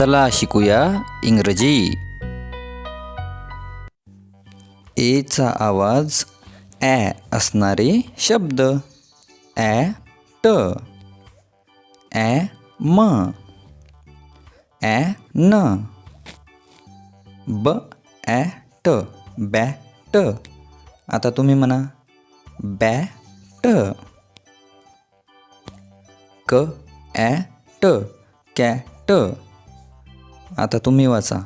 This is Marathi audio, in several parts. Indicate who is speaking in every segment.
Speaker 1: चला शिकूया इंग्रजी एचा आवाज ॲ असणारे शब्द ॲ ट ॲ म ॲ न ब ॲ ट बॅट आता तुम्ही म्हणा. बॅट क ॲ ट कॅट आता तुम्ही वाचा.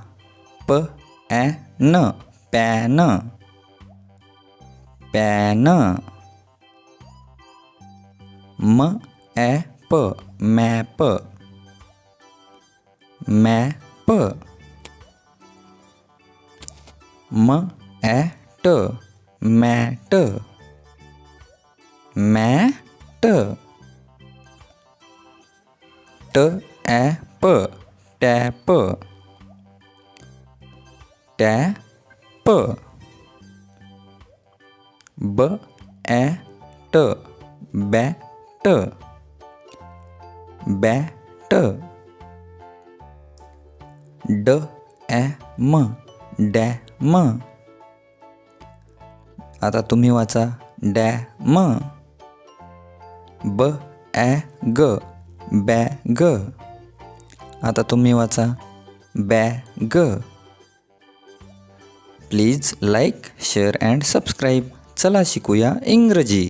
Speaker 1: प ॲ न पॅन पॅन म ॲ प मॅप मॅप म ॲ ट मॅट मॅट ट. ॲ प. टॅप. टॅप. ब ॲ ट. बॅट. बॅट. ड ॲ म डॅम. आता तुम्ही वाचा. डॅम. ब ॲ ग बॅ ग आता तुम्ही वाचा. बॅ ग. Please like share and subscribe. चला शिकूया इंग्रजी.